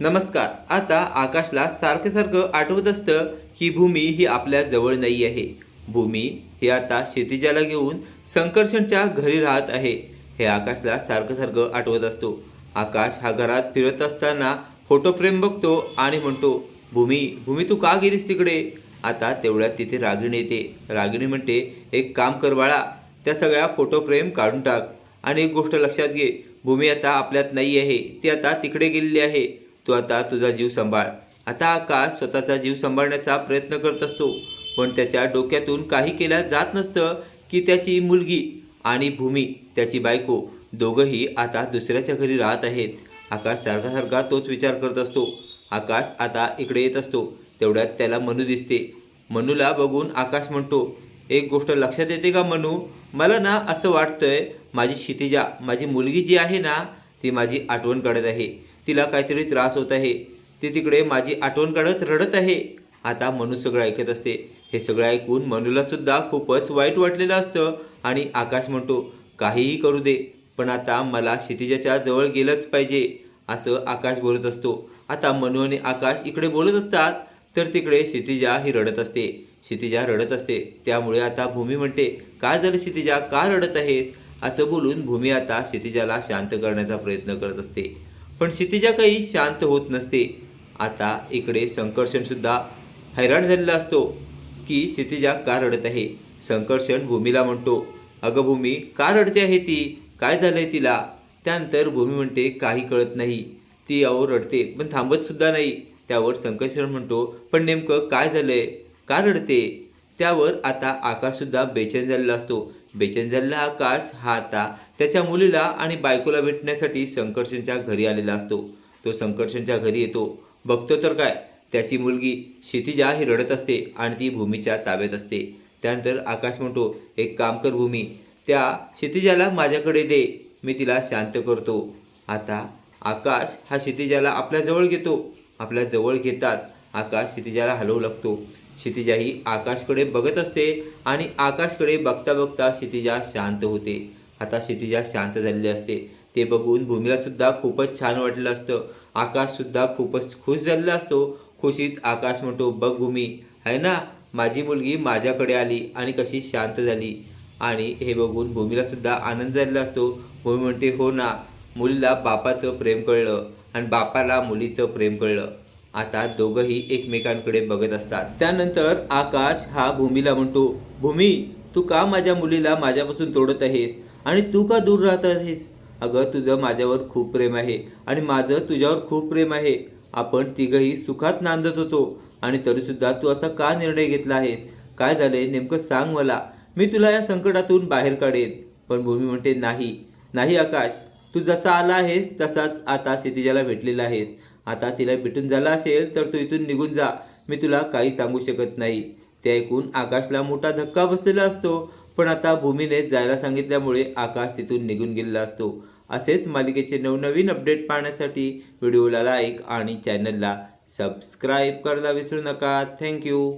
नमस्कार आता आकाशला सारखं सारखं आठवत असतं की भूमी ही आपल्या जवळ नाही आहे. भूमी ही आता शेतीजाला घेऊन संकर्षणच्या घरी राहत आहे. हे आकाशला सारखं सारखं आठवत असतो. आकाश हा घरात फिरत असताना फोटो फ्रेम बघतो आणि म्हणतो भूमी भूमी तू का गेलीस तिकडे? आता तेवढ्यात तिथे रागिणी येते. रागिणी म्हणते एक काम कर बाळा त्या सगळ्या फोटो फ्रेम काढून टाक आणि एक गोष्ट लक्षात घे. भूमी आता आपल्यात नाही आहे ती आता तिकडे गेलेली आहे. तू आता तुझा जीव सांभाळ. आता आकाश स्वतःचा जीव सांभाळण्याचा प्रयत्न करत असतो? पण त्याच्या डोक्यातून काही केल्या जात नसतं की त्याची मुलगी आणि भूमी त्याची बायको दोघंही आता दुसऱ्याच्या घरी राहत आहेत. आकाश सारखा सारखा तोच विचार करत असतो. आकाश आता इकडे येत असतो. तेवढ्यात त्याला मनू दिसते. मनूला बघून आकाश म्हणतो एक गोष्ट लक्षात येते का मनू? मला ना असं वाटतंय माझी क्षितिजा माझी मुलगी जी आहे ना ती माझी आठवण काढत आहे. तिला काहीतरी त्रास होत आहे. ती तिकडे माझी आठवण काढत रडत आहे. आता मनू सगळं ऐकत असते. हे सगळं ऐकून मनूला सुद्धा खूपच वाईट वाटलेलं असतं आणि आकाश म्हणतो काहीही करू दे पण आता मला क्षितिजाच्या जवळ गेलंच पाहिजे असं आकाश बोलत असतो. आता मनू आणि आकाश इकडे बोलत असतात तर तिकडे क्षितिजा ही रडत असते. क्षितिजा रडत असते. त्यामुळे आता भूमी म्हणते काय झालं क्षितिजा? का रडत आहेस? असं बोलून भूमी आता क्षितिजाला शांत करण्याचा प्रयत्न करत असते. पण क्षितिजा काही शांत होत नसते. आता इकडे संकर्षणसुद्धा हैराण झालेला असतो की क्षितिजा का रडत आहे? संकर्षण भूमीला म्हणतो अगं भूमी का रडते आहे ती? काय झालंय तिला? त्यानंतर भूमी म्हणते काही कळत नाही. ती अहो रडते पण थांबतसुद्धा नाही. त्यावर संकर्षण म्हणतो पण नेमकं काय झालंय? का रडते? त्यावर आता आकाशसुद्धा बेचैन झालेला असतो. बेचैन झालेला आकाश हा आता त्याच्या मुलीला आणि बायकोला भेटण्यासाठी संकर्षणच्या घरी आलेला असतो. तो संकर्षणच्या घरी येतो. बघतो तर काय? त्याची मुलगी क्षितिजा ही रडत असते आणि ती भूमीच्या ताब्यात असते. त्यानंतर आकाश म्हणतो एक काम कर भूमी त्या क्षितिजाला माझ्याकडे दे. मी तिला शांत करतो. आता आकाश हा क्षितिजाला आपल्या जवळ घेतो. आपल्या जवळ घेताच आकाश क्षितिजाला हलवू लागतो. क्षितिजाही आकाशकडे बघत असते आणि आकाशकडे बघता बघता क्षितिजा शांत होते. आता क्षितिजा शांत झालेली असते. ते बघून भूमीलासुद्धा खूपच छान वाटलं असतं. आकाशसुद्धा खूपच खुश झालेला असतो. खुशीत आकाश म्हणतो बघ भूमी आहे ना? माझी मुलगी माझ्याकडे आली आणि कशी शांत झाली. आणि हे बघून भूमीलासुद्धा आनंद झालेला असतो. भूमी म्हणते हो ना मुलीला बापाचं प्रेम कळलं आणि बापाला मुलीचं प्रेम कळलं. आता दोघंही एकमेकांकडे बघत असतात. त्यानंतर आकाश हा भूमीला म्हणतो भूमी तू का माझ्या मुलीला माझ्यापासून तोडत आहेस? आणि तू का दूर राहत आहेस? अगं तुझं माझ्यावर खूप प्रेम आहे आणि माझं तुझ्यावर खूप प्रेम आहे. आपण तिघंही सुखात नांदत होतो आणि तरीसुद्धा तू असा का निर्णय घेतला आहेस? काय झालंय? नेमकं सांग मला. मी तुला या संकटातून बाहेर काढेन. पण भूमी म्हणते नाही नाही आकाश. तू जसा आला आहेस तसाच आता क्षितिजाला भेटलेला आहेस. आता तिला भेटून झाला असेल तर तू इथून निघून जा. मी तुला काही सांगू शकत नाही. ते ऐकून आकाशला मोठा धक्का बसलेला असतो. पण आता भूमीने जायला सांगितल्यामुळे आकाश तिथून निघून गेलेला असतो. असेच मालिकेचे नवनवीन अपडेट पाहण्यासाठी व्हिडिओला लाईक आणि चॅनलला सबस्क्राईब करायला विसरू नका. थँक्यू